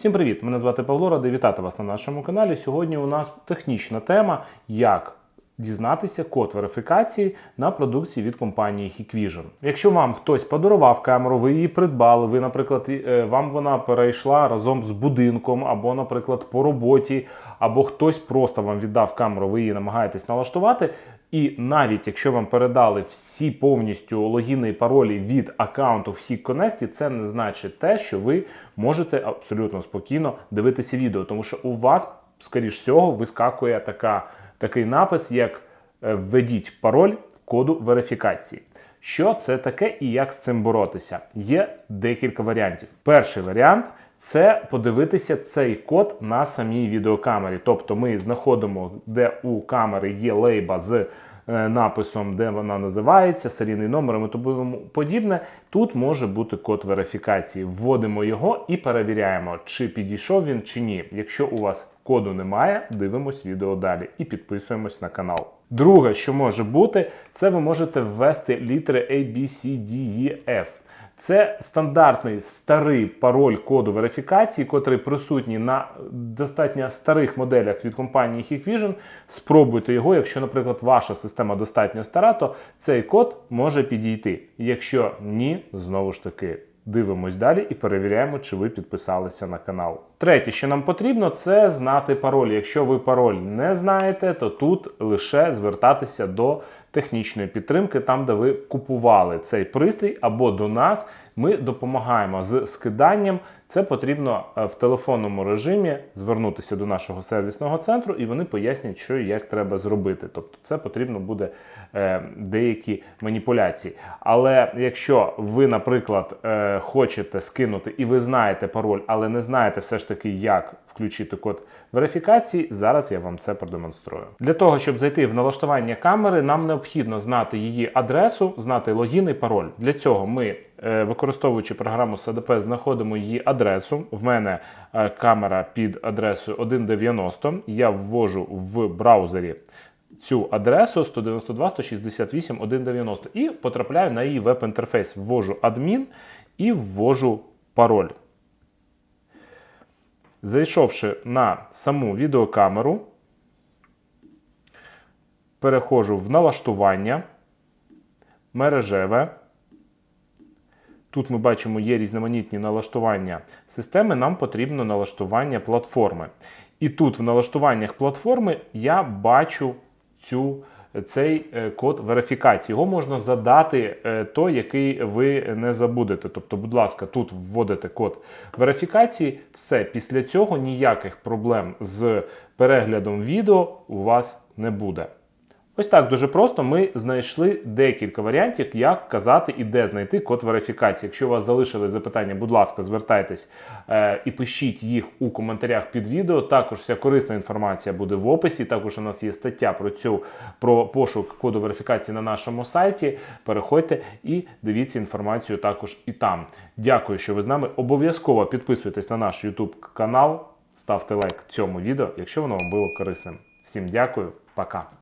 Всім привіт! Мене звати Павло, радий вітати вас на нашому каналі. Сьогодні у нас технічна тема, як дізнатися код верифікації на продукції від компанії Hikvision. Якщо вам хтось подарував камеру, ви її придбали, ви, наприклад, е, вам вона перейшла разом з будинком, або, наприклад, по роботі, або хтось просто вам віддав камеру, ви її намагаєтесь налаштувати. І навіть якщо вам передали всі повністю логіни і паролі від аккаунту в HikConnect, це не значить те, що ви можете абсолютно спокійно дивитися відео, тому що у вас, скоріш всього, вискакує така, такий напис, як е, введіть пароль коду верифікації. Що це таке і як з цим боротися? Є декілька варіантів. Перший варіант це подивитися цей код на самій відеокамері. Тобто ми знаходимо, де у камери є лейба з е, написом, де вона називається, серійний номер і тому подібне. Тут може бути код верифікації. Вводимо його і перевіряємо, чи підійшов він чи ні. Якщо у вас коду немає, дивимось відео далі і підписуємось на канал. Друге, що може бути, це ви можете ввести літери A, B, C, D, E, F. Це стандартний старий пароль коду верифікації, котрий присутній на достатньо старих моделях від компанії Hikvision. Спробуйте його. Якщо, наприклад, ваша система достатньо стара, то цей код може підійти. Якщо ні, знову ж таки. Дивимось далі і перевіряємо, чи ви підписалися на канал. Третє, що нам потрібно, це знати пароль. Якщо ви пароль не знаєте, то тут лише звертатися до технічної підтримки, там де ви купували цей пристрій, або до нас. Ми допомагаємо з скиданням. Це потрібно е, в телефонному режимі звернутися до нашого сервісного центру, і вони пояснять, що і як треба зробити. Тобто, це потрібно буде е, деякі маніпуляції. Але якщо ви, наприклад, е, хочете скинути і ви знаєте пароль, але не знаєте все ж таки, як включити код верифікації, зараз я вам це продемонструю. Для того, щоб зайти в налаштування камери, нам необхідно знати її адресу, знати логін і пароль. Для цього ми, використовуючи програму CDP, знаходимо її адресу. В мене е, камера під адресою 190. Я ввожу в браузері. Цю адресу 192.168.190 і потрапляю на її веб-інтерфейс. Ввожу адмін і ввожу пароль. Зайшовши на саму відеокамеру, переходжу в налаштування, мережеве. Тут ми бачимо, є різноманітні налаштування системи, нам потрібно налаштування платформи. І тут в налаштуваннях платформи я бачу цю, цей е, код верифікації. Його можна задати е, той, який ви не забудете. Тобто, будь ласка, тут вводите код верифікації. Все, після цього ніяких проблем з переглядом відео у вас не буде. Ось так дуже просто ми знайшли декілька варіантів, як казати і де знайти код верифікації. Якщо у вас залишили запитання, будь ласка, звертайтесь е, і пишіть їх у коментарях під відео. Також вся корисна інформація буде в описі. Також у нас є стаття про цю про пошук коду верифікації на нашому сайті. Переходьте і дивіться інформацію також і там. Дякую, що ви з нами. Обов'язково підписуйтесь на наш YouTube канал, ставте лайк цьому відео, якщо воно вам було корисним. Всім дякую, пока.